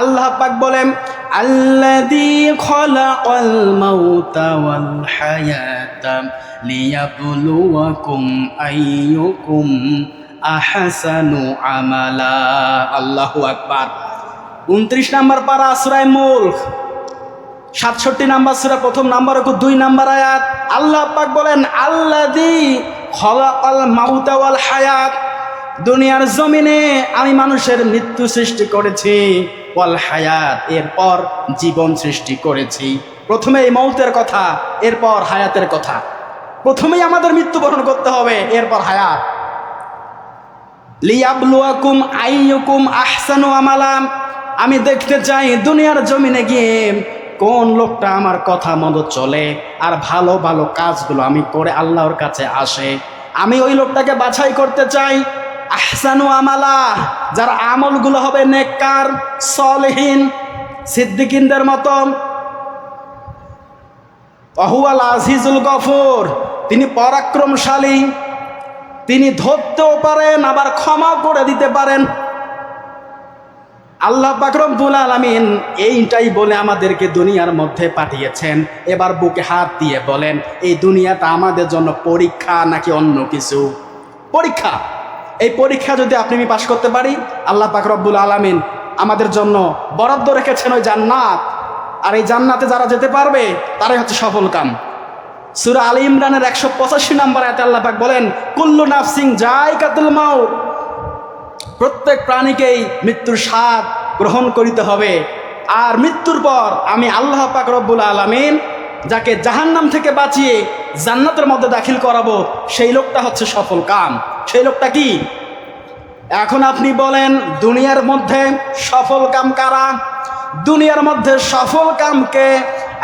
আল্লাহ পাক বলেন, আল্লাযী খলাকাল মাউতা ওয়াল হায়াতা লিয়াবলুয়াকুম আইয়ুকুম আহসানু আমালা। আল্লাহু আকবার। উনত্রিশ নাম্বার পারা সূরায়ে মুলক, সাতষট্টি নাম্বার সুরা প্রথম নাম্বার ওকে দুই নাম্বার আয়াত। আল্লাহ পাক বলেন আল্লাদি খলাকাল মাউতা ওয়াল হায়াত দুনিয়ার জমিনে আমি মানুষের মৃত্যু সৃষ্টি করেছি, ওয়াল হায়াত, এরপর জীবন সৃষ্টি করেছি। প্রথমে এই মৌতের কথা, এরপর হায়াতের কথা। প্রথমেই আমাদের মৃত্যুবরণ করতে হবে, এরপর হায়াত। লিয়াবলুয়াকুম আইয়ুকুম আহসানু আমালাম আমি দেখতে চাই দুনিয়ার জমিনে গিয়ে কোন লোকটা আমার কথা মতো চলে আর ভালো ভালো কাজগুলো আমি করে আল্লাহর কাছে আসে। আমি ওই লোকটাকে বাছাই করতে চাই আহসানু আমালা, যার আমলগুলো হবে নেককার, সলহীন, সিদ্দিকিনদের মতন অহুয়াল আজিজুল গফুর, তিনি পরাক্রমশালী, তিনি ধরতেও পারেন, আবার ক্ষমা করে দিতে পারেন। আল্লাহ বাকরমবুল আলমিন এইটাই বলে আমাদেরকে দুনিয়ার মধ্যে পাঠিয়েছেন। এবার বুকে হাত দিয়ে বলেন, এই দুনিয়াটা আমাদের জন্য পরীক্ষা নাকি অন্য কিছু? পরীক্ষা। এই পরীক্ষা যদি আপনি আমি পাশ করতে পারি, আল্লাহ বাকরব্বুল আলমিন আমাদের জন্য বরাদ্দ রেখেছেন ওই জান্নাত। আর এই জান্নাতে যারা যেতে পারবে, তারাই হচ্ছে সফল কাম। সুরা আলী ইমরানের একশো পঁচাশি নম্বর এতে আল্লাহ পাক বলেন, কুল্লু নাফসিং যাই কাতুল মাউ প্রত্যেক প্রাণীকেই মৃত্যুর স্বাদ গ্রহণ করিতে হবে। আর মৃত্যুর পর আমি আল্লাহ পাক রব্বুল আলমিন যাকে জাহান্নাম থেকে বাঁচিয়ে জান্নাতের মধ্যে দাখিল করাবো, সেই লোকটা হচ্ছে সফল কাম। সেই লোকটা কি? এখন আপনি বলেন, দুনিয়ার মধ্যে সফল কাম কারা? দুনিয়ার মধ্যে সফল কামকে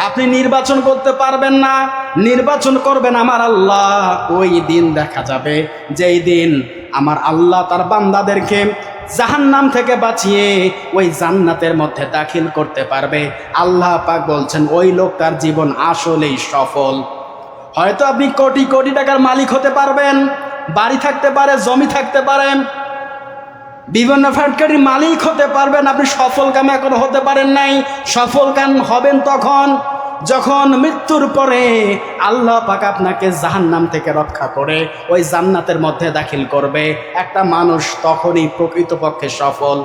আপনি নির্বাচন করতে পারবেন না, নির্বাচন করবেন আমার আল্লাহ, ওই দিন দেখা যাবে, যেই দিন আমার আল্লাহ তার বান্দাদেরকে জাহান্নাম থেকে বাঁচিয়ে ওই জান্নাতের মধ্যে দাখিল করতে পারবে। আল্লাহ পাক বলছেন, ওই লোক তার জীবন আসলেই সফল। হয়তো আপনি কোটি কোটি টাকার মালিক হতে পারবেন বাড়ি থাকতে পারে, জমি থাকতে পারেন বিভিন্ন ফ্যাক্টরির মালিক হতে পারবেন, আপনি সফল কামে এখনও হতে পারেন নাই, সফল কাম হবেন তখন, যখন মৃত্যুর পরে আল্লাহ পাক আপনাকে জাহান্নাম থেকে রক্ষা করে, ওই জান্নাতের মধ্যে দাখিল করবে। একটা মানুষ তখনই প্রকৃতপক্ষে সফল।